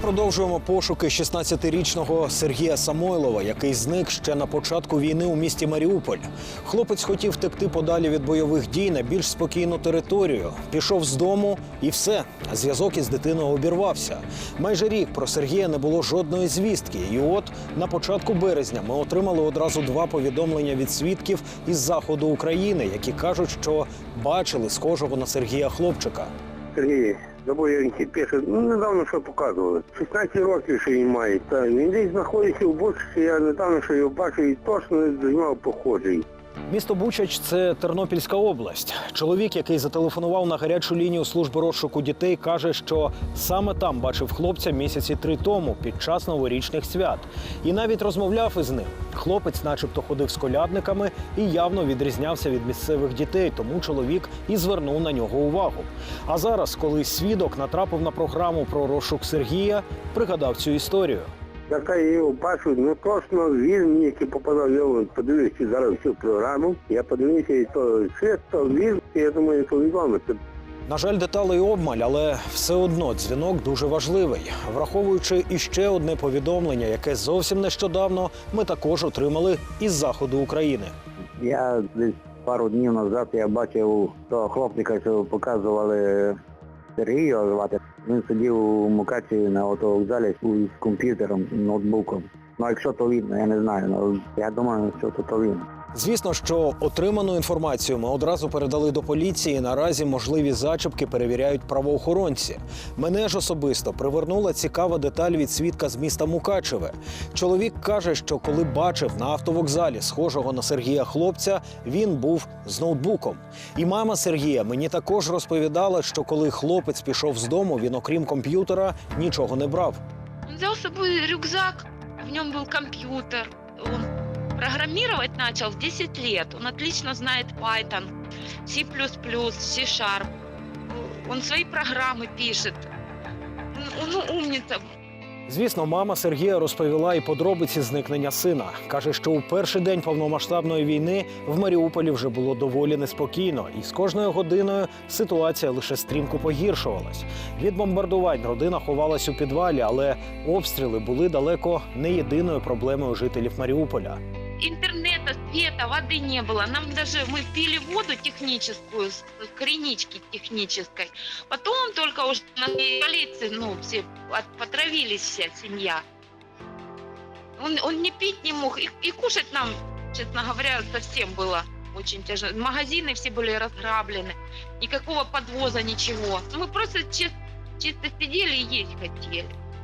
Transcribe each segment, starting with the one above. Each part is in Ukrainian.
продовжуємо пошуки 16-річного Сергія Самойлова, який зник ще на початку війни у місті Маріуполь. Хлопець хотів втекти подалі від бойових дій на більш спокійну територію. Пішов з дому і все. Зв'язок із дитиною обірвався. Майже рік про Сергія не було жодної звістки. І от на початку березня ми отримали одразу два повідомлення від свідків із заходу України, які кажуть, що бачили схожого на Сергія хлопчика. Сергій, Забоєнки пише, ну недавно що показували. 16 років, ще він має. Та він десь знаходиться у Бучці, я недавно що його бачив і точно з нього похожий. Місто Бучач це Тернопільська область. Чоловік, який зателефонував на гарячу лінію служби розшуку дітей, каже, що саме там бачив хлопця місяці три тому під час новорічних свят. І навіть розмовляв із ним. Хлопець, начебто, ходив з колядниками і явно відрізнявся від місцевих дітей, тому чоловік і звернув на нього увагу. А зараз, коли свідок натрапив на програму про розшук Сергія, пригадав цю історію. Яка я його бачу, ну точно він мені, який попадав, я подивився зараз всю програму. Я подивився, і то світ, то він, і я думаю, повідомити. На жаль, деталей обмаль, але все одно дзвінок дуже важливий, враховуючи іще одне повідомлення, яке зовсім нещодавно ми також отримали із заходу України. Я десь пару днів назад я бачив того хлопчика, що показували Сергію звати. Він сидів у мукаці на автовокзалі з комп'ютером, ноутбуком. Ну якщо то він, я не знаю. але я думаю, що то, то він. Звісно, що отриману інформацію ми одразу передали до поліції. Наразі можливі зачіпки перевіряють правоохоронці. Мене ж особисто привернула цікава деталь від свідка з міста Мукачеве. Чоловік каже, що коли бачив на автовокзалі схожого на Сергія хлопця, він був з ноутбуком. І мама Сергія мені також розповідала, що коли хлопець пішов з дому, він, окрім комп'ютера, нічого не брав. Он взял с собой рюкзак, в нем был компьютер. Он программировать начал в 10 лет. Он отлично знает Python, C++, C-Sharp. Он свои программы пишет. Он, он умница. Звісно, мама Сергія розповіла і подробиці зникнення сина. каже, що у перший день повномасштабної війни в Маріуполі вже було доволі неспокійно, і з кожною годиною ситуація лише стрімко погіршувалась. Від бомбардувань родина ховалась у підвалі, але обстріли були далеко не єдиною проблемою жителів Маріуполя. Интернета, света, воды не было. Нам даже мы пили воду техническую, с кринички технической. Потом только уже на полиции, ну, все от- потравились вся семья. Он, он не пить не мог, и, и кушать нам, честно говоря, совсем было очень тяжело. Магазины все были разграблены, никакого подвоза, ничего. Мы просто чис- чисто сидели и есть хотели.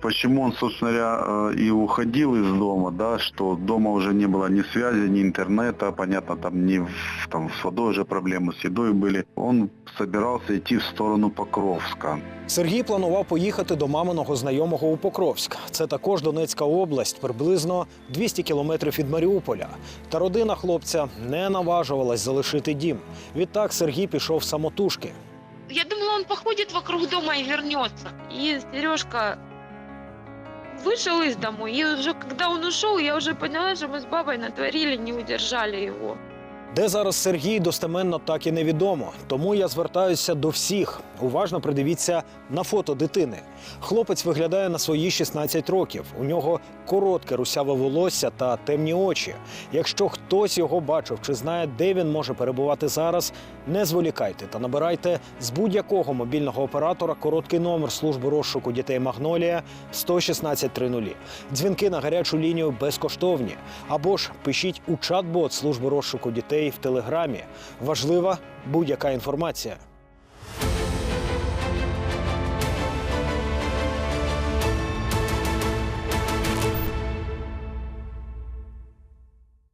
Почему он, собственно говоря, э, и уходил из дома, да, что дома уже не было ни связи, ни интернета, понятно, там ни в- там, с водой уже проблемы, с едой были. Он собирался идти в сторону Покровска. Сергій планував поїхати до маминого знайомого у Покровськ. Це також Донецька область, приблизно 200 кілометрів від Маріуполя. Та родина хлопця не наважувалась залишити дім. Відтак Сергій пішов самотужки. Я думала, он походит вокруг дома и вернется. И Сережка вышел из дому. И уже когда он ушел, я уже поняла, что мы с бабой натворили, не удержали его. Де зараз Сергій достеменно так і невідомо. Тому я звертаюся до всіх. Уважно придивіться на фото дитини. Хлопець виглядає на свої 16 років. У нього коротке русяве волосся та темні очі. Якщо хтось його бачив чи знає, де він може перебувати зараз, не зволікайте та набирайте з будь-якого мобільного оператора короткий номер служби розшуку дітей Магнолія 11630. Дзвінки на гарячу лінію безкоштовні. Або ж пишіть у чат-бот служби розшуку дітей в телеграмі. Важлива будь-яка інформація.